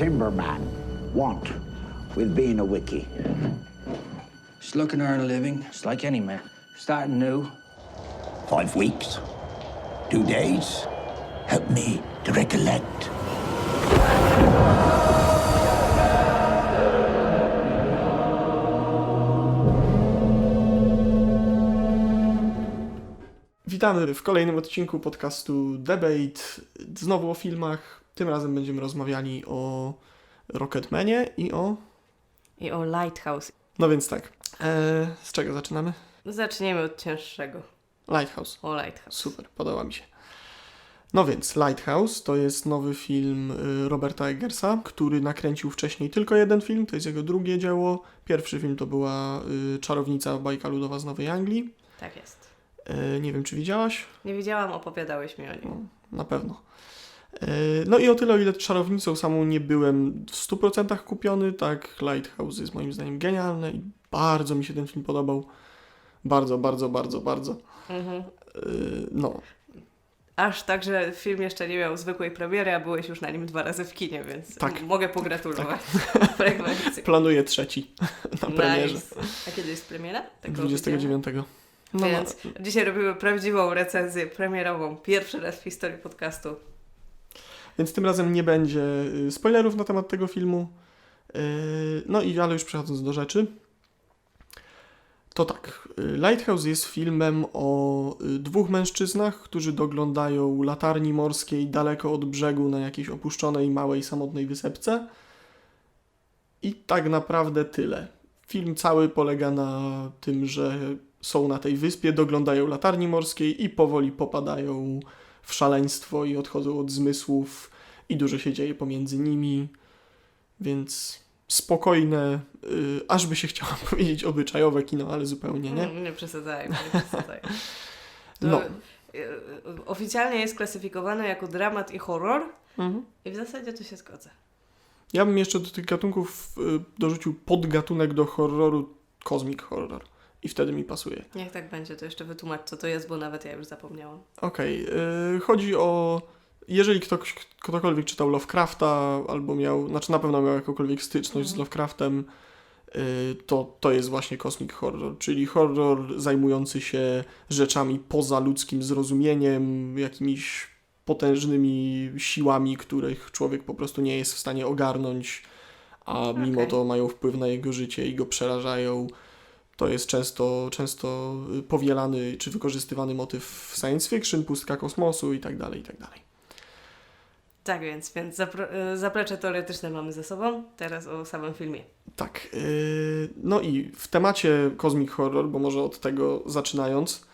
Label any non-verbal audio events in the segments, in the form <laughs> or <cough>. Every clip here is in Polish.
What's a timberman want with being a wiki? Just looking to earn a living, just like any man. Starting new. Five weeks? Two days? Help me to recollect. Witamy w kolejnym odcinku podcastu Debate. Znowu o filmach. Tym razem będziemy rozmawiali o Rocketmanie i o. I o Lighthouse. No więc tak. E, z czego zaczynamy? Zaczniemy od cięższego. Lighthouse. O Lighthouse. Super, podoba mi się. No więc, Lighthouse to jest nowy film y, Roberta Eggersa, który nakręcił wcześniej tylko jeden film, to jest jego drugie dzieło. Pierwszy film to była y, Czarownica Bajka Ludowa z Nowej Anglii. Tak jest. E, nie wiem, czy widziałaś? Nie widziałam, opowiadałeś mi o nim. No, na pewno. E, No i o tyle, o ile czarownicą samą nie byłem w 100% kupiony, tak Lighthouse jest moim zdaniem genialny i bardzo mi się ten film podobał. Bardzo, bardzo, bardzo, bardzo. Mhm. E, No, Aż tak, że film jeszcze nie miał zwykłej premiery, a byłeś już na nim dwa razy w kinie, więc Tak. mogę pogratulować <laughs> frekwencji. planuję trzeci <laughs> na premierze. Nice. A kiedy jest premiera? Tego 29. No, Więc dzisiaj robimy prawdziwą recenzję premierową. Pierwszy raz w historii podcastu. Więc tym razem nie będzie y, spoilerów na temat tego filmu. Yy, No i ale już przechodząc do rzeczy. To tak, y, Lighthouse jest filmem o y, dwóch mężczyznach, którzy doglądają latarni morskiej daleko od brzegu na jakiejś opuszczonej, małej, samotnej wysepce. I tak naprawdę tyle. Film cały polega na tym, że są na tej wyspie, doglądają latarni morskiej i powoli popadają w szaleństwo i odchodzą od zmysłów i dużo się dzieje pomiędzy nimi, więc spokojne, y, aż by się chciała <laughs> powiedzieć obyczajowe kino, ale zupełnie nie. Mm, nie przesadzajmy, nie przesadzajmy. No. y, Oficjalnie jest klasyfikowany jako dramat i horror Mhm. i w zasadzie to się zgodzę. Ja bym jeszcze do tych gatunków y, dorzucił podgatunek do horroru cosmic horror i wtedy mi pasuje. Niech tak będzie, to jeszcze wytłumacz co to jest, bo nawet ja już zapomniałam. Okej, y, chodzi o. Jeżeli ktoś, ktokolwiek czytał Lovecrafta, albo miał, znaczy na pewno miał jakąkolwiek styczność z Mhm. Lovecraftem, y, to, to jest właśnie cosmic horror, czyli horror zajmujący się rzeczami poza ludzkim zrozumieniem, jakimiś potężnymi siłami, których człowiek po prostu nie jest w stanie ogarnąć, a mimo Okej. to mają wpływ na jego życie i go przerażają. To jest często, często y, powielany czy wykorzystywany motyw w science fiction, pustka kosmosu i tak dalej, i tak więc, więc y, zaplecze teoretyczne mamy ze sobą, teraz o samym filmie. Tak. Yy, no i w temacie Cosmic Horror, bo może od tego zaczynając,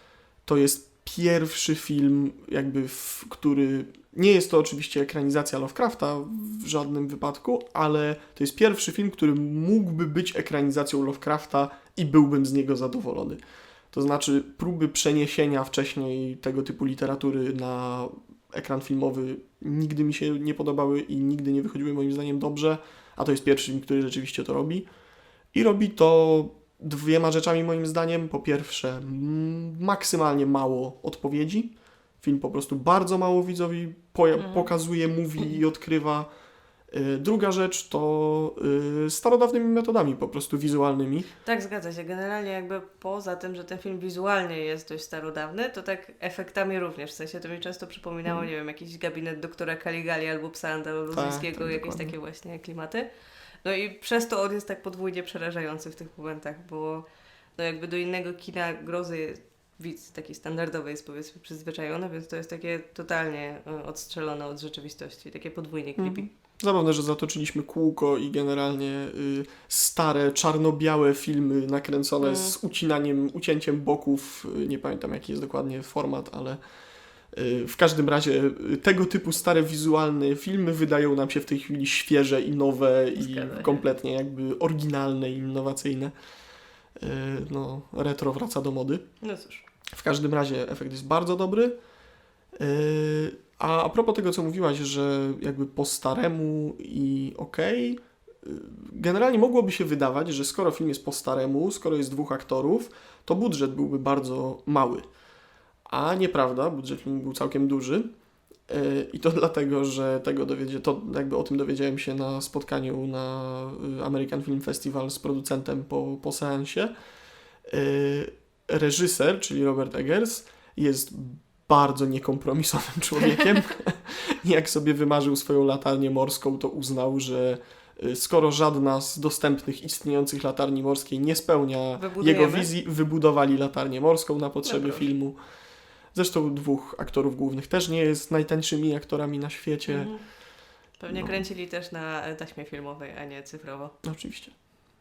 to jest pierwszy film, jakby, w, który. Nie jest to oczywiście ekranizacja Lovecrafta w żadnym wypadku, ale to jest pierwszy film, który mógłby być ekranizacją Lovecrafta i byłbym z niego zadowolony. To znaczy, próby przeniesienia wcześniej tego typu literatury na ekran filmowy nigdy mi się nie podobały i nigdy nie wychodziły moim zdaniem dobrze, a to jest pierwszy film, który rzeczywiście to robi. I robi to dwiema rzeczami moim zdaniem. Po pierwsze, maksymalnie mało odpowiedzi. Film po prostu bardzo mało widzowi Mhm. pokazuje, mówi i odkrywa. Y, Druga rzecz to y, starodawnymi metodami po prostu wizualnymi. Tak, zgadza się. Generalnie jakby poza tym, że ten film wizualnie jest dość starodawny, to tak efektami również. W sensie to mi często przypominało, nie wiem, jakiś gabinet doktora Kaligali albo psa andaluzyjskiego, Tak, tak, jakieś dokładnie. takie właśnie klimaty. No i przez to on jest tak podwójnie przerażający w tych momentach, bo no jakby do innego kina grozy widz taki standardowy jest powiedzmy przyzwyczajony, więc to jest takie totalnie y, odstrzelone od rzeczywistości, takie podwójnie creepy. Mhm. Zabawne, że zatoczyliśmy kółko i generalnie y, stare, czarno-białe filmy nakręcone Mm. z ucinaniem, ucięciem boków. Y, nie pamiętam jaki jest dokładnie format, ale y, w każdym razie y, tego typu stare wizualne filmy wydają nam się w tej chwili świeże i nowe i Zgadza się. kompletnie jakby oryginalne i innowacyjne. Y, no, retro wraca do mody. No cóż. W każdym razie efekt jest bardzo dobry. Yy, A a propos tego, co mówiłaś, że jakby po staremu i okej, yy, generalnie mogłoby się wydawać, że skoro film jest po staremu, skoro jest dwóch aktorów, to budżet byłby bardzo mały. A nieprawda, budżet filmu był całkiem duży. E, I to <laughs> dlatego, że tego dowiedzie, to jakby o tym dowiedziałem się na spotkaniu na y, American Film Festival z producentem po, po seansie. E, Reżyser, czyli Robert Eggers, jest bardzo niekompromisowym człowiekiem. <laughs> Jak sobie wymarzył swoją latarnię morską, to uznał, że y, skoro żadna z dostępnych istniejących latarni morskiej nie spełnia Wybudujemy. jego wizji, wybudowali latarnię morską na potrzeby No proszę. filmu. Zresztą dwóch aktorów głównych też nie jest najtańszymi aktorami na świecie. Mhm. Pewnie No. kręcili też na taśmie filmowej, a nie cyfrowo. Oczywiście.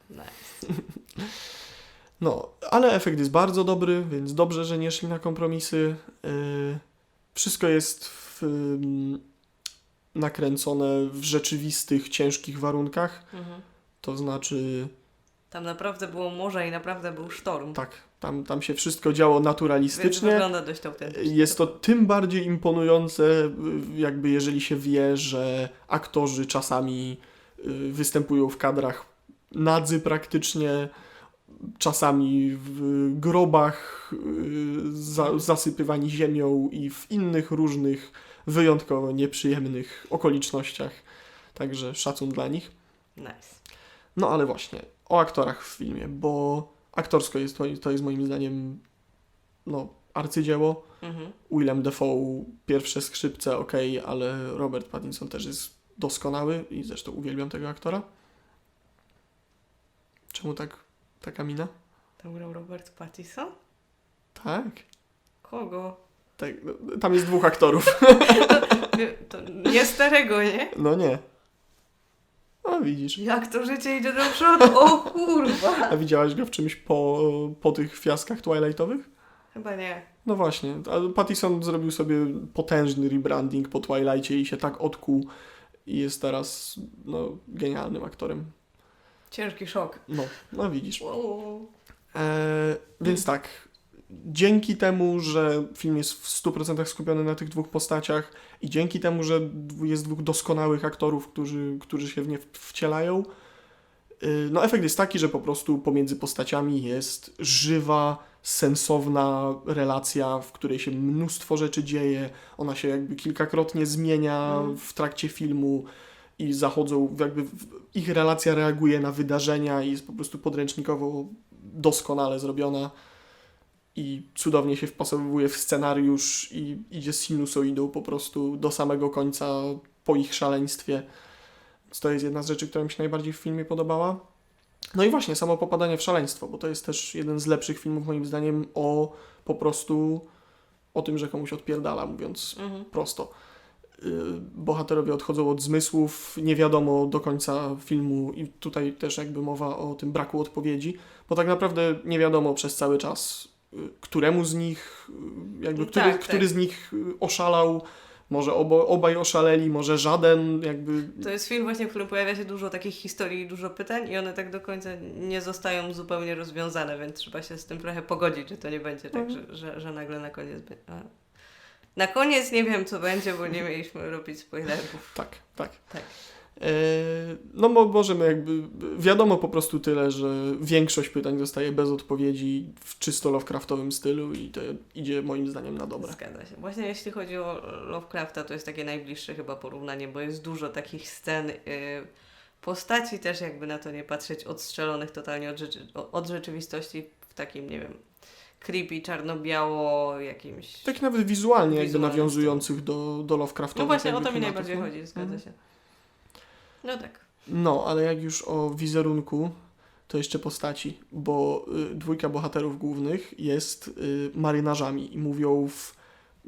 Nice. <laughs> No, ale efekt jest bardzo dobry, więc dobrze, że nie szli na kompromisy. Yy, wszystko jest w, ym, nakręcone w rzeczywistych, ciężkich warunkach. Mhm. To znaczy, Tam naprawdę było morze i naprawdę był sztorm. tak, tam, tam się wszystko działo Więc naturalistycznie. wygląda dość autentycznie. Jest to tym bardziej imponujące, jakby jeżeli się wie, że aktorzy czasami y, występują w kadrach nadzy praktycznie, czasami w grobach y, za, zasypywani ziemią i w innych różnych wyjątkowo nieprzyjemnych okolicznościach. Także szacun dla nich. Nice. No ale właśnie, o aktorach w filmie, bo aktorsko jest to, to jest moim zdaniem no, arcydzieło. Mhm. Willem Dafoe, pierwsze skrzypce, ok, ale Robert Pattinson też jest doskonały i zresztą uwielbiam tego aktora. Czemu tak, taka mina? Tam grał Robert Pattinson? Tak. Kogo? tak no, tam jest dwóch aktorów. <laughs> Nie, to nie starego, nie? No nie. A widzisz. Jak to życie idzie do przodu? O kurwa! A widziałaś go w czymś po, po tych fiaskach Twilightowych? Chyba nie. No właśnie. A Pattison zrobił sobie potężny rebranding po Twilightie i się tak odkuł i jest teraz no, genialnym aktorem. Ciężki szok. No, no widzisz. Wow. E, więc tak, dzięki temu, że film jest w 100% skupiony na tych dwóch postaciach i dzięki temu, że jest dwóch doskonałych aktorów, którzy, którzy się w nie wcielają, y, no efekt jest taki, że po prostu pomiędzy postaciami jest żywa, sensowna relacja, w której się mnóstwo rzeczy dzieje, ona się jakby kilkakrotnie zmienia Mhm. w trakcie filmu i zachodzą, jakby ich relacja reaguje na wydarzenia i jest po prostu podręcznikowo doskonale zrobiona i cudownie się wpasowuje w scenariusz i idzie sinusoidą po prostu do samego końca po ich szaleństwie. Więc to jest jedna z rzeczy, która mi się najbardziej w filmie podobała. No i właśnie samo popadanie w szaleństwo, bo to jest też jeden z lepszych filmów moim zdaniem o po prostu o tym, że komuś odpierdala, mówiąc Mhm. prosto. Y, Bohaterowie odchodzą od zmysłów, nie wiadomo do końca filmu, i tutaj też jakby mowa o tym braku odpowiedzi, bo tak naprawdę nie wiadomo przez cały czas, y, któremu z nich, y, jakby No który, tak, który tak. z nich oszalał, może obo, obaj oszaleli, może żaden, jakby. To jest film właśnie, w którym pojawia się dużo takich historii dużo pytań i one tak do końca nie zostają zupełnie rozwiązane, więc trzeba się z tym trochę pogodzić, że to nie będzie tak, Mhm. że, że, że nagle na koniec... A. Na koniec nie wiem, co będzie, bo nie mieliśmy robić spoilerów. Tak, tak. Tak. E, No mo- możemy jakby, wiadomo po prostu tyle, że większość pytań zostaje bez odpowiedzi w czysto Lovecraftowym stylu i to idzie moim zdaniem na dobre. Zgadza się. Właśnie jeśli chodzi o Lovecrafta, to jest takie najbliższe chyba porównanie, bo jest dużo takich scen, y, postaci też jakby na to nie patrzeć, odstrzelonych totalnie od, rzeczy, od rzeczywistości w takim, nie wiem, creepy, czarno-biało jakimś... Tak nawet wizualnie jakby nawiązujących do, do Lovecraftowych no właśnie, o to mi najbardziej no. chodzi, zgadza Mhm. się. No tak. No, ale jak już o wizerunku, to jeszcze postaci, bo y, dwójka bohaterów głównych jest y, marynarzami i mówią w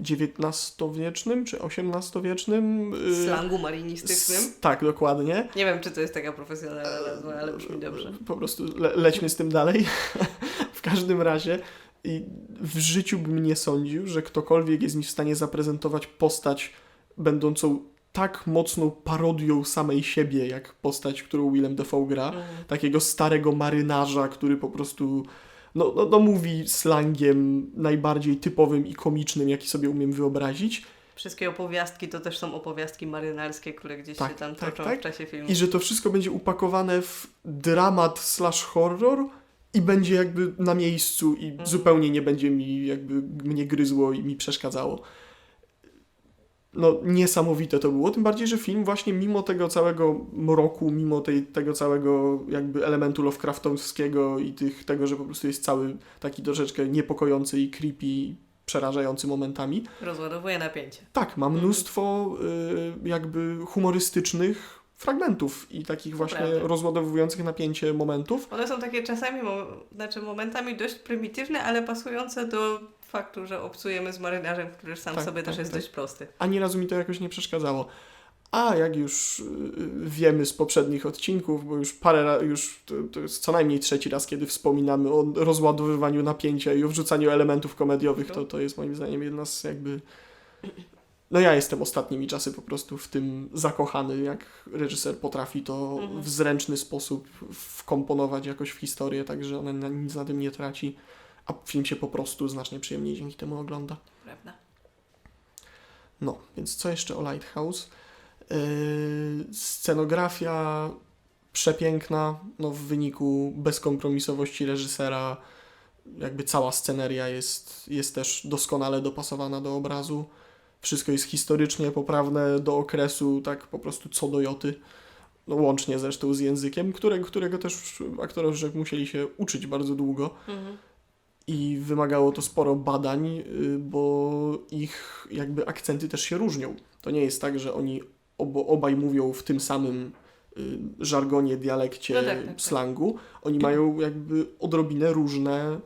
XIX-wiecznym czy XVIII-wiecznym y, Slangu marinistycznym. s- Tak, dokładnie. Nie wiem, czy to jest taka profesjonalna nazwa, ale brzmi dobrze. Po prostu le lećmy z tym dalej. <laughs> w każdym razie i w życiu bym nie sądził, że ktokolwiek jest mi w stanie zaprezentować postać będącą tak mocną parodią samej siebie, jak postać, którą Willem Dafoe gra. Mhm. Takiego starego marynarza, który po prostu no, no, no mówi slangiem najbardziej typowym i komicznym, jaki sobie umiem wyobrazić. Wszystkie opowiastki to też są opowiastki marynarskie, które gdzieś Tak, się tam tak, toczą tak. w czasie filmu. I że to wszystko będzie upakowane w dramat slash horror i będzie jakby na miejscu i Mhm. zupełnie nie będzie mi jakby mnie gryzło i mi przeszkadzało. no niesamowite to było, tym bardziej, że film właśnie mimo tego całego mroku, mimo tej, tego całego jakby elementu Lovecraftowskiego i tych, tego, że po prostu jest cały taki troszeczkę niepokojący i creepy, przerażający momentami, Rozładowuje napięcie. tak, ma mnóstwo y, jakby humorystycznych fragmentów i takich właśnie prawda. rozładowujących napięcie momentów. One są takie czasami, znaczy momentami dość prymitywne, ale pasujące do faktu, że obcujemy z marynarzem, który sam Tak, sobie tak, też jest tak. dość prosty. Ani razu mi to jakoś nie przeszkadzało. A jak już y, wiemy z poprzednich odcinków, bo już parę już to, to jest co najmniej trzeci raz, kiedy wspominamy o rozładowywaniu napięcia i o wrzucaniu elementów komediowych, to, to jest moim zdaniem jedna z jakby... No ja jestem ostatnimi czasy po prostu w tym zakochany, jak reżyser potrafi to Mhm. w zręczny sposób wkomponować jakoś w historię, tak że ona na, nic na tym nie traci, a film się po prostu znacznie przyjemniej dzięki temu ogląda. Prawda? No, więc co jeszcze o Lighthouse? Yy, scenografia przepiękna, no w wyniku bezkompromisowości reżysera, jakby cała sceneria jest, jest też doskonale dopasowana do obrazu. Wszystko jest historycznie poprawne do okresu, tak po prostu co do joty. No, łącznie zresztą z językiem, którego, którego też aktorzy musieli się uczyć bardzo długo Mhm. i wymagało to sporo badań, y, bo ich jakby akcenty też się różnią. To nie jest tak, że oni obo, obaj mówią w tym samym y, żargonie, dialekcie, No tak, tak, tak. slangu. Oni mają jakby odrobinę różne,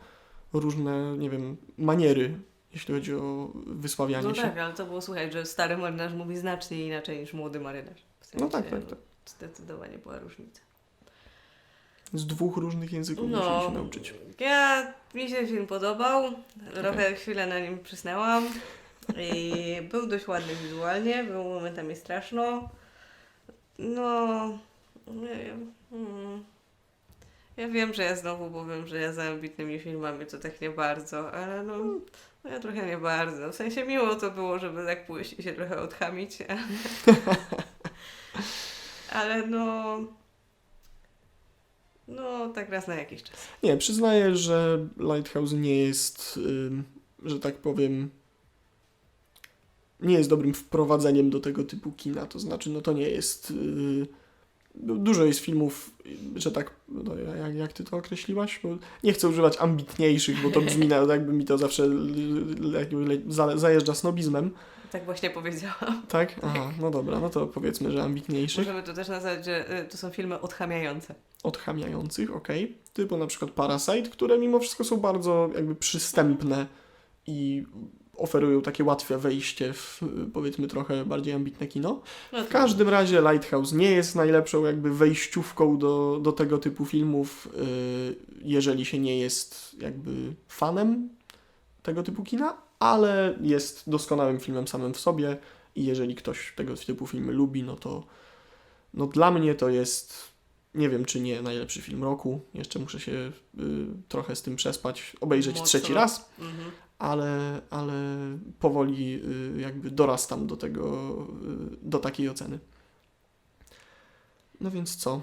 różne, nie wiem, maniery, jeśli chodzi o wysławianie No się. tak, ale to było słuchać, że stary marynarz mówi znacznie inaczej niż młody marynarz. W No tak, tak, no, tak. Zdecydowanie była różnica. Z dwóch różnych języków No. musieli się nauczyć. Ja, mi się film podobał, trochę chwilę na nim przysnęłam i był dość ładny wizualnie, był momentami straszno. No, nie wiem. mm. Ja wiem, że ja znowu powiem, że ja za ambitnymi filmami to tak nie bardzo, ale no, no ja trochę nie bardzo. W sensie miło to było, żeby tak pójść i się trochę odchamić, <laughs> ale, no, no tak raz na jakiś czas. Nie, przyznaję, że Lighthouse nie jest, że tak powiem, nie jest dobrym wprowadzeniem do tego typu kina. To znaczy, no to nie jest. Yy, du- dużo jest filmów, że tak. No, jak, jak ty to określiłaś? Bo nie chcę używać ambitniejszych, bo to brzmi na, <laughs> jakby mi to zawsze l- l- jakby le- za- zajeżdża snobizmem. Tak właśnie powiedziałam. Tak? <laughs> Aha, no dobra, no to powiedzmy, że ambitniejszych. Możemy to też nazwać, że y, to są filmy odchamiające. odchamiających, ok, typu na przykład Parasite, które mimo wszystko są bardzo jakby przystępne i oferują takie łatwe wejście w powiedzmy trochę bardziej ambitne kino. No W każdym razie Lighthouse nie jest najlepszą jakby wejściówką do, do tego typu filmów, yy, jeżeli się nie jest jakby fanem tego typu kina, ale jest doskonałym filmem samym w sobie i jeżeli ktoś tego typu filmy lubi, no to no dla mnie to jest nie wiem czy nie najlepszy film roku. Jeszcze muszę się y, trochę z tym przespać, obejrzeć Mocno. trzeci raz, Mhm. Ale, ale powoli y, jakby dorastam do tego, y, do takiej oceny. No więc co?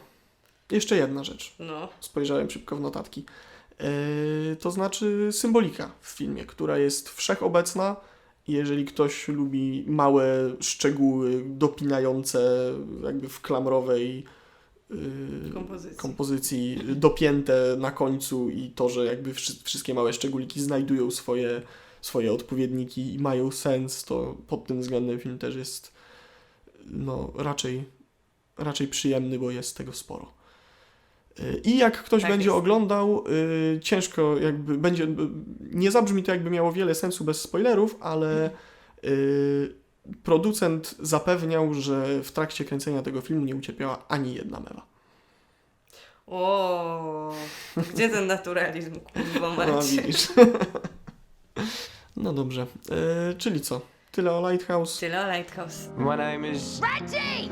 Jeszcze jedna rzecz. No, Spojrzałem szybko w notatki. Yy, to znaczy symbolika w filmie, która jest wszechobecna. Jeżeli ktoś lubi małe szczegóły dopinające jakby w klamrowej Kompozycji. kompozycji, dopięte na końcu i to, że jakby wszy- wszystkie małe szczególiki znajdują swoje, swoje odpowiedniki i mają sens, to pod tym względem film też jest no, raczej, raczej przyjemny, bo jest tego sporo. Y, I jak ktoś Tak będzie jest. oglądał, y, ciężko jakby będzie, y, nie zabrzmi to jakby miało wiele sensu bez spoilerów, ale y, producent zapewniał, że w trakcie kręcenia tego filmu nie ucierpiała ani jedna mewa. o, gdzie ten naturalizm, kurwa No, macie? widzisz. No dobrze, y, czyli co? Tyle o Lighthouse. Tyle o Lighthouse. My name is Reggie!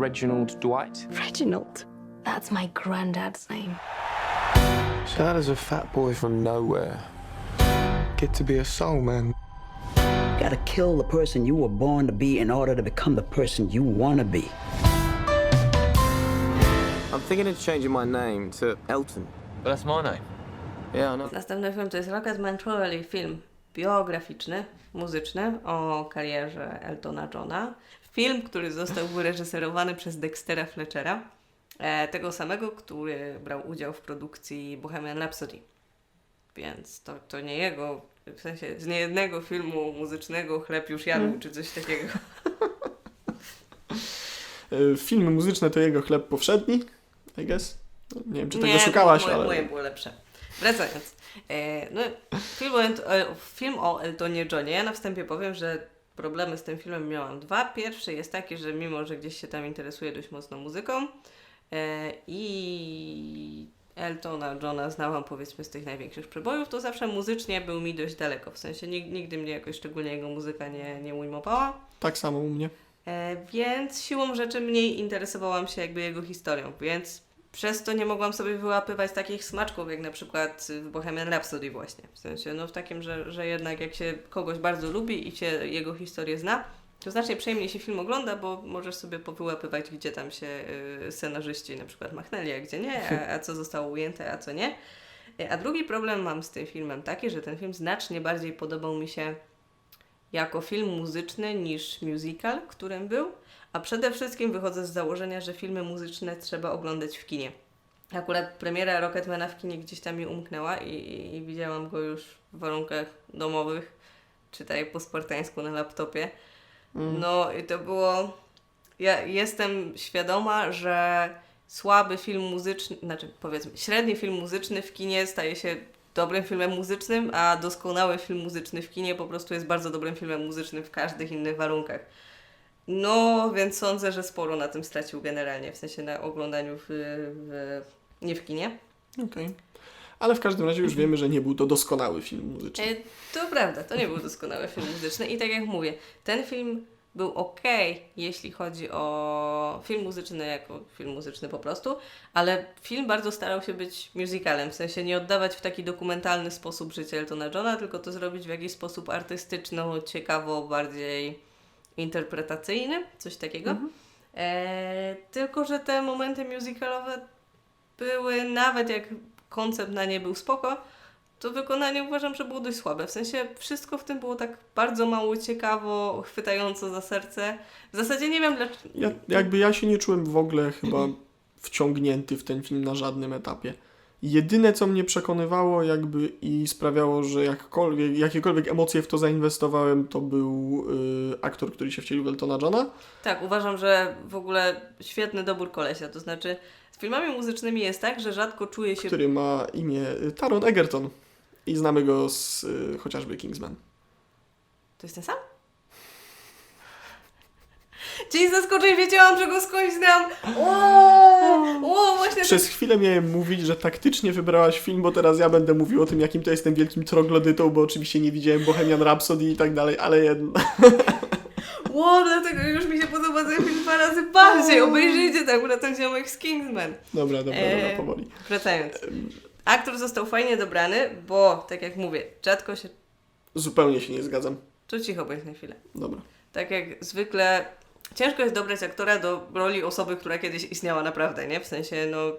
Reginald Dwight. Reginald. That's my granddad's name. So how does a fat boy from nowhere get to be a soul man? Gotta kill the person you were born to be in order to become the person you want to be. I'm thinking of changing my name to Elton. But that's my name. Yeah, I know. Następny film to jest Rocketman Trolley film. biograficzny, muzyczny o karierze Eltona Johna. Film, który został wyreżyserowany przez Dextera Fletchera, e, tego samego, który brał udział w produkcji Bohemian Rhapsody. Więc to, to nie jego, w sensie z niejednego filmu muzycznego chleb już jadł, czy coś takiego. <laughs> E, Filmy muzyczne to jego chleb powszedni, I guess. No, Nie wiem, czy tego Nie, szukałaś, moje, ale... moje było lepsze. Wracając. E, no, film, o, e, film o Eltonie Johnie. Ja na wstępie powiem, że problemy z tym filmem miałam dwa. Pierwszy jest taki, że mimo, że gdzieś się tam interesuję dość mocno muzyką e, i Eltona Johna znałam powiedzmy z tych największych przebojów, to zawsze muzycznie był mi dość daleko. W sensie nig- nigdy mnie jakoś szczególnie jego muzyka nie, nie ujmowała. Tak samo u mnie. E, więc siłą rzeczy mniej interesowałam się jakby jego historią, więc przez to nie mogłam sobie wyłapywać takich smaczków, jak na przykład w Bohemian Rhapsody właśnie. W sensie, no w takim, że, że jednak jak się kogoś bardzo lubi i się jego historię zna, to znacznie przyjemniej się film ogląda, bo możesz sobie powyłapywać, gdzie tam się y, scenarzyści na przykład machnęli, a gdzie nie, a, a co zostało ujęte, a co nie. E, A drugi problem mam z tym filmem taki, że ten film znacznie bardziej podobał mi się jako film muzyczny niż musical, którym był, a przede wszystkim wychodzę z założenia, że filmy muzyczne trzeba oglądać w kinie. Akurat premiera Rocketmana w kinie gdzieś tam mi umknęła i, i, i widziałam go już w warunkach domowych, czytaj po spartańsku na laptopie. No i to było... Ja jestem świadoma, że słaby film muzyczny, znaczy powiedzmy średni film muzyczny w kinie staje się dobrym filmem muzycznym, a doskonały film muzyczny w kinie po prostu jest bardzo dobrym filmem muzycznym w każdych innych warunkach. No, więc sądzę, że sporo na tym stracił generalnie, w sensie na oglądaniu w, w, nie w kinie. Okej. Ale w każdym razie już wiemy, że nie był to doskonały film muzyczny. E, to prawda, to nie był doskonały film muzyczny i tak jak mówię, ten film był ok, jeśli chodzi o film muzyczny jako film muzyczny po prostu, ale film bardzo starał się być musicalem, w sensie nie oddawać w taki dokumentalny sposób życia Eltona Johna, tylko to zrobić w jakiś sposób artystyczno, ciekawo, bardziej interpretacyjny, coś takiego. E, tylko, że te momenty musicalowe były, nawet jak koncept na nie był spoko, to wykonanie uważam, że było dość słabe. W sensie wszystko w tym było tak bardzo mało ciekawo, chwytająco za serce. W zasadzie nie wiem dlaczego. Ja, jakby ja się nie czułem w ogóle chyba <clears throat> wciągnięty w ten film na żadnym etapie. Jedyne, co mnie przekonywało jakby i sprawiało, że jakkolwiek, jakiekolwiek emocje w to zainwestowałem, to był y, aktor, który się wcielił w Eltona Johna. Tak, uważam, że w ogóle świetny dobór kolesia. To znaczy, z filmami muzycznymi jest tak, że rzadko czuję się. który ma imię y, Taron Egerton. I znamy go z y, chociażby Kingsman. To jest ten sam? Dzień zaskoczeń, wiedziałam, że go skądś znam. O, o właśnie Przez chwilę miałem mówić, że taktycznie wybrałaś film, bo teraz ja będę mówił o tym, jakim to jestem wielkim troglodytą, bo oczywiście nie widziałem Bohemian Rhapsody i tak dalej, ale jednak. <laughs> Ło, dlatego już mi się podoba ten film dwa razy bardziej. Obejrzyjcie tak, akurat ten ziomek z Kingsman. Dobra, dobra, dobra, powoli. Wracając. Aktor został fajnie dobrany, bo, tak jak mówię, rzadko się... Zupełnie się nie zgadzam. Tu cicho bądź na chwilę. Dobra. Tak jak zwykle... Ciężko jest dobrać aktora do roli osoby, która kiedyś istniała naprawdę, nie? W sensie, no...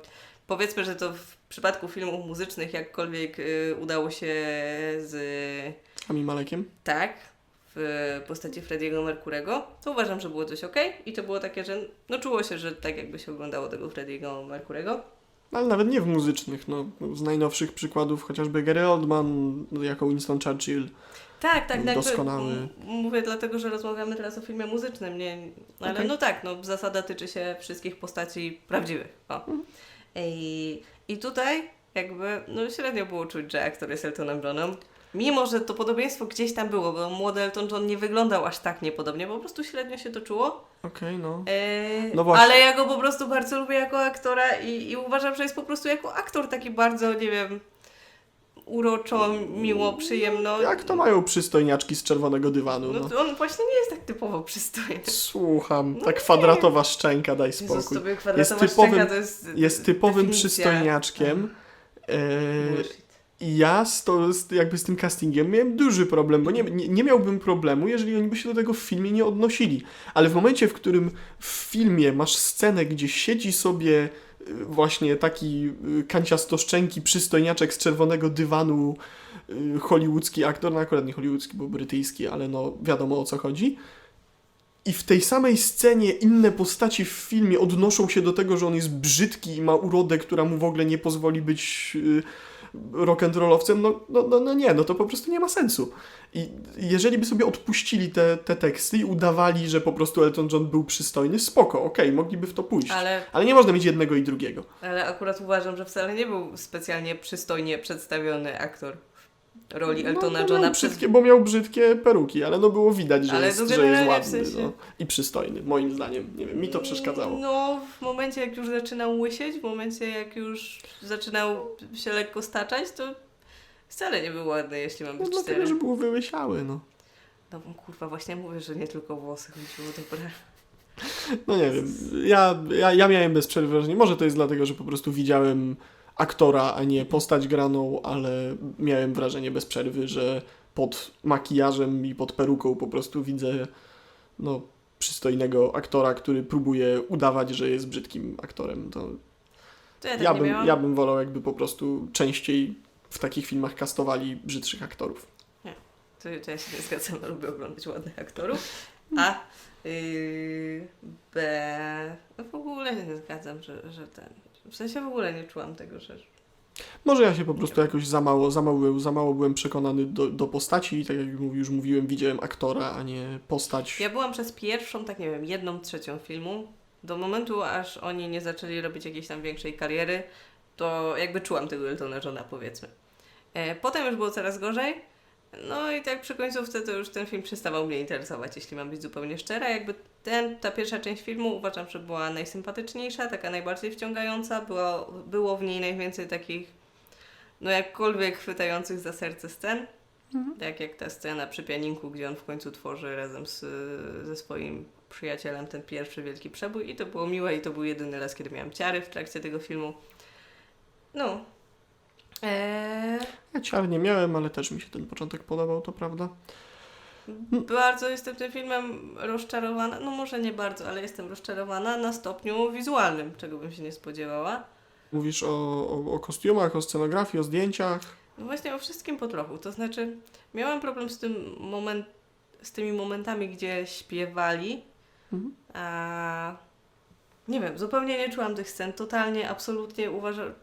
Powiedzmy, że to w przypadku filmów muzycznych jakkolwiek y, udało się z... Ami Malekiem? Tak, w postaci Frediego Merkurego, to uważam, że było coś ok i to było takie, że no czuło się, że tak jakby się oglądało tego Frediego Merkurego. Ale nawet nie w muzycznych, no. Z najnowszych przykładów chociażby Gary Oldman jako Winston Churchill. Tak, tak, jakby Doskonały. mówię dlatego, że rozmawiamy teraz o filmie muzycznym, nie, ale Okej. no tak, no zasada tyczy się wszystkich postaci prawdziwych. O. Mhm. I, I tutaj jakby no średnio było czuć, że aktor jest Eltonem Johnem. Mimo, że to podobieństwo gdzieś tam było, bo młody Elton John nie wyglądał aż tak niepodobnie, po prostu średnio się to czuło. Okej, no. Eee, No właśnie. Ale ja go po prostu bardzo lubię jako aktora i, i uważam, że jest po prostu jako aktor taki bardzo, nie wiem, uroczo, miło, przyjemno. Jak to mają przystojniaczki z czerwonego dywanu, No no. on właśnie nie jest tak typowo przystojny. Słucham, No tak nie. kwadratowa szczęka, daj Jezus, spokój. tobie Jest typowym, szczęka to jest jest typowym definicja. przystojniaczkiem. E, Bullshit. I ja z, to, z, jakby z tym castingiem miałem duży problem, bo nie, nie, nie miałbym problemu, jeżeli oni by się do tego w filmie nie odnosili. Ale w momencie, w którym w filmie masz scenę, gdzie siedzi sobie y, właśnie taki y, kanciastoszczęki przystojniaczek z czerwonego dywanu y, hollywoodzki aktor, no akurat nie hollywoodzki, bo brytyjski, ale no wiadomo o co chodzi. I w tej samej scenie inne postaci w filmie odnoszą się do tego, że on jest brzydki i ma urodę, która mu w ogóle nie pozwoli być y, rock'n'rollowcem, no, no, no, no nie, no to po prostu nie ma sensu. I jeżeli by sobie odpuścili te, te teksty i udawali, że po prostu Elton John był przystojny, spoko, okej, mogliby w to pójść. Ale, Ale nie można mieć jednego i drugiego. ale akurat uważam, że wcale nie był specjalnie przystojnie przedstawiony aktor roli Eltona no, Johna miał przez brzydkie, bo miał brzydkie peruki, ale no było widać, że, Ale jest, to że jest generalnie w ładny sensie- no, i przystojny, moim zdaniem. Nie wiem, mi to przeszkadzało. No, w momencie jak już zaczynał łysieć, w momencie jak już zaczynał się lekko staczać, to wcale nie był ładny, jeśli mam No być dlatego, szczery. że był wyłysiały, no. No kurwa, właśnie mówię, że nie tylko włosy chodziło, dobra. No nie wiem, ja, ja, ja miałem bez przerwy wrażenie, może to jest dlatego, że po prostu widziałem aktora, a nie postać graną, ale miałem wrażenie bez przerwy, że pod makijażem i pod peruką po prostu widzę no, przystojnego aktora, który próbuje udawać, że jest brzydkim aktorem. To To ja tak ja nie bym, ja bym wolał jakby po prostu częściej w takich filmach kastowali brzydszych aktorów. To, to ja się nie zgadzam, lubię oglądać ładnych aktorów. A yy, B. No w ogóle się nie zgadzam, że, że ten. W sensie w ogóle nie czułam tego, że. Może ja się po prostu jakoś za mało, za mało, byłem- za mało byłem przekonany do, do postaci i tak jak już mówiłem, widziałem aktora, a nie postać. Ja byłam przez pierwszą, tak nie wiem, jedną trzecią filmu. Do momentu, aż oni nie zaczęli robić jakiejś tam większej kariery, to jakby czułam tego Eltona Johna, powiedzmy. E, potem już było coraz gorzej. No i tak przy końcówce to już ten film przestawał mnie interesować, jeśli mam być zupełnie szczera. Jakby ten, ta pierwsza część filmu uważam, że była najsympatyczniejsza, taka najbardziej wciągająca. Było, było w niej najwięcej takich, no jakkolwiek chwytających za serce scen. Tak jak ta scena przy pianinku, gdzie on w końcu tworzy razem z, ze swoim przyjacielem ten pierwszy wielki przebój i to było miłe i to był jedyny raz, kiedy miałam ciary w trakcie tego filmu. No. Eee, Ja ciar nie miałem, ale też mi się ten początek podobał, to prawda. bardzo jestem tym filmem rozczarowana, no może nie bardzo, ale jestem rozczarowana na stopniu wizualnym, czego bym się nie spodziewała. Mówisz o, o, o kostiumach, o scenografii, o zdjęciach. No właśnie o wszystkim po trochu. To znaczy, miałam problem z tym moment, z tymi momentami, gdzie śpiewali. Mhm. A nie wiem, zupełnie nie czułam tych scen. Totalnie, absolutnie uważam.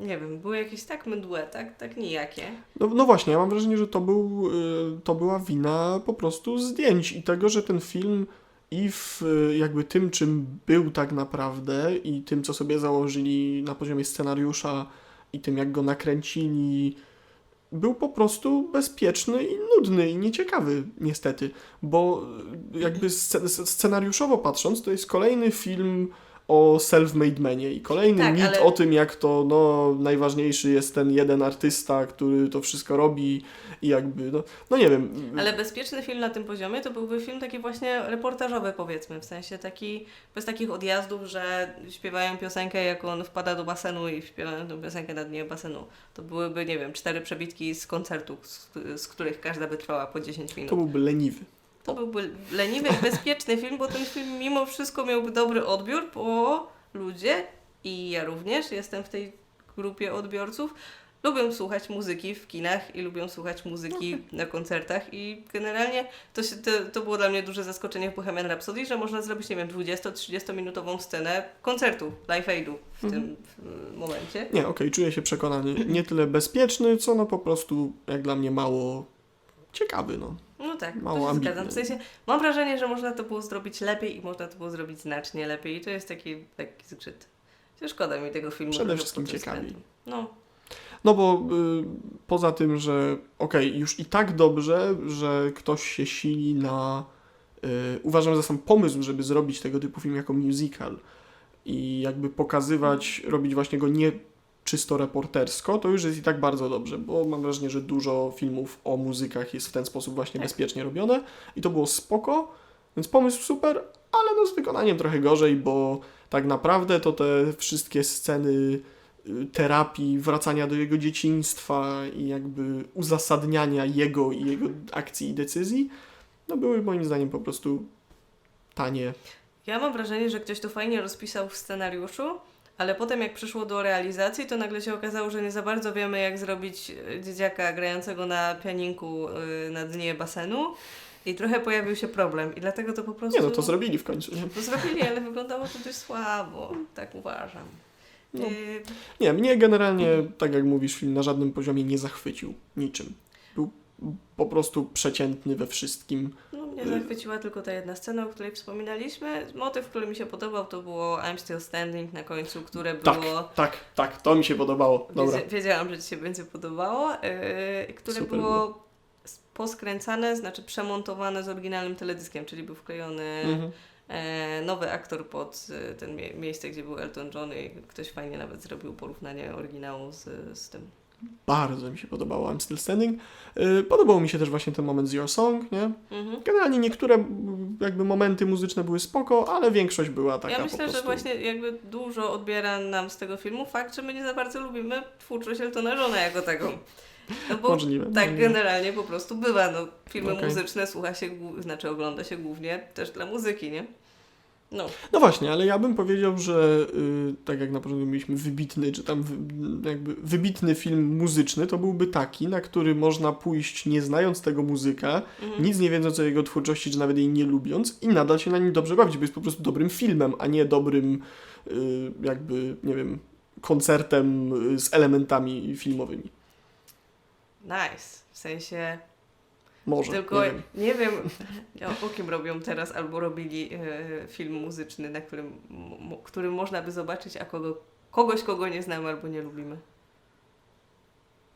Nie wiem, były jakieś tak mdłe, tak, tak nijakie. No, no właśnie, ja mam wrażenie, że to, był, y, to była wina po prostu zdjęć i tego, że ten film i w y, jakby tym, czym był tak naprawdę i tym, co sobie założyli na poziomie scenariusza i tym, jak go nakręcili, był po prostu bezpieczny i nudny i nieciekawy niestety, bo y, jakby sce- scenariuszowo patrząc, to jest kolejny film o self-made manie i kolejny Tak, mit ale- o tym, jak to no, najważniejszy jest ten jeden artysta, który to wszystko robi i jakby, no, no nie wiem. Ale bezpieczny film na tym poziomie to byłby film taki właśnie reportażowy, powiedzmy, w sensie taki, bez takich odjazdów, że śpiewają piosenkę, jak on wpada do basenu i śpiewają tę piosenkę na dnie basenu. To byłyby, nie wiem, cztery przebitki z koncertu, z, z których każda by trwała po 10 minut. To byłby leniwy. To byłby leniwy i bezpieczny film, bo ten film mimo wszystko miałby dobry odbiór, bo ludzie i ja również jestem w tej grupie odbiorców. Lubią słuchać muzyki w kinach i lubią słuchać muzyki <laughs> na koncertach i generalnie to, się, to, to było dla mnie duże zaskoczenie w Bohemian Rhapsody, że można zrobić, nie wiem, 20-30 minutową scenę koncertu, live aidu w tym w, momencie. Nie, okej, czuję się przekonany. Nie tyle bezpieczny, co no po prostu, jak dla mnie, mało ciekawy, no. No tak, Mało to się ambitny. zgadzam. W sensie mam wrażenie, że można to było zrobić lepiej i można to było zrobić znacznie lepiej i to jest taki, taki zgrzyt. Szkoda mi tego filmu. Przede wszystkim ciekawi. No, No bo y, poza tym, że okej, już i tak dobrze, że ktoś się sili na. Y, uważam za sam pomysł, żeby zrobić tego typu film jako musical i jakby pokazywać, robić właśnie go nie czysto reportersko, to już jest i tak bardzo dobrze, bo mam wrażenie, że dużo filmów o muzykach jest w ten sposób właśnie Tak. bezpiecznie robione i to było spoko, więc pomysł super, ale no z wykonaniem trochę gorzej, bo tak naprawdę to te wszystkie sceny y, terapii, wracania do jego dzieciństwa i jakby uzasadniania jego i jego akcji i decyzji, no były moim zdaniem po prostu tanie. ja mam wrażenie, że ktoś to fajnie rozpisał w scenariuszu, Ale potem jak przyszło do realizacji, to nagle się okazało, że nie za bardzo wiemy, jak zrobić e, dzieciaka grającego na pianinku y, na dnie basenu. I trochę pojawił się problem. I dlatego to po prostu... Nie no, to zrobili w końcu. To zrobili, ale wyglądało to dość słabo. Tak uważam. No. Y, nie mnie generalnie, tak jak mówisz, film na żadnym poziomie nie zachwycił niczym. Był po prostu przeciętny we wszystkim. No, mnie zachwyciła tylko ta jedna scena, o której wspominaliśmy. Motyw, który mi się podobał, to było I'm Still Standing na końcu, które Tak, było... tak, tak, to mi się podobało. Dobra. Wiedziałam, że Ci się będzie podobało. Yy, które Super było, poskręcane, znaczy przemontowane z oryginalnym teledyskiem, czyli był wklejony Mhm. e, nowy aktor pod e, ten mie- miejsce, gdzie był Elton John i ktoś fajnie nawet zrobił porównanie oryginału z, z tym. Bardzo mi się podobało I'm Still Standing. Yy, Podobał mi się też właśnie ten moment z Your Song, nie? Mhm. Generalnie niektóre jakby momenty muzyczne były spoko, ale większość była taka Ja myślę, prostu... że właśnie jakby dużo odbiera nam z tego filmu fakt, że my nie za bardzo lubimy twórczość Eltona Johna jako taką. No bo Możliwe, tak możliwe. generalnie po prostu bywa. No, filmy Okej. muzyczne słucha się, znaczy ogląda się głównie też dla muzyki, nie? No, No właśnie, ale ja bym powiedział, że y, tak jak na początku mieliśmy wybitny, czy tam wy, jakby wybitny film muzyczny, to byłby taki, na który można pójść nie znając tego muzyka, Mhm. nic nie wiedząc o jego twórczości, czy nawet jej nie lubiąc i nadal się na nim dobrze bawić, bo jest po prostu dobrym filmem, a nie dobrym y, jakby, nie wiem, koncertem y, z elementami filmowymi. nice. W sensie Może, Tylko nie wiem. nie wiem, <laughs> o, kim robią teraz albo robili e, film muzyczny, na którym, m, którym można by zobaczyć, a kogo, kogoś, kogo nie znamy albo nie lubimy.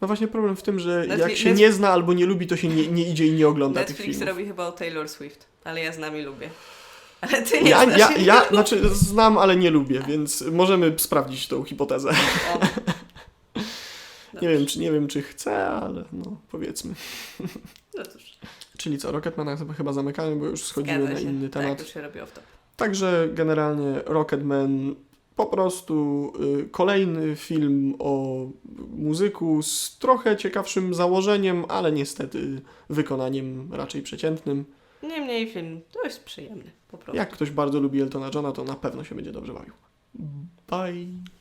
No właśnie problem w tym, że Netflix- jak się Netflix- nie zna albo nie lubi, to się nie, nie idzie i nie ogląda tych Netflix filmów. robi chyba o Taylor Swift, ale ja z nami lubię. <laughs> Ale ty nie Ja, znasz ja, ja znaczy znam, ale nie lubię, więc możemy sprawdzić tą hipotezę. <laughs> Nie wiem, czy, nie wiem, czy chcę, ale no, powiedzmy. No cóż, Czyli co, Rocketmana chyba, chyba zamykamy, bo już schodzimy zgadza na się. inny temat. Tak, już się robi off. Także generalnie Rocketman po prostu y, kolejny film o muzyku z trochę ciekawszym założeniem, ale niestety wykonaniem raczej przeciętnym. Niemniej film dość przyjemny, po prostu. Jak ktoś bardzo lubi Eltona Johna, to na pewno się będzie dobrze bawił. Bye!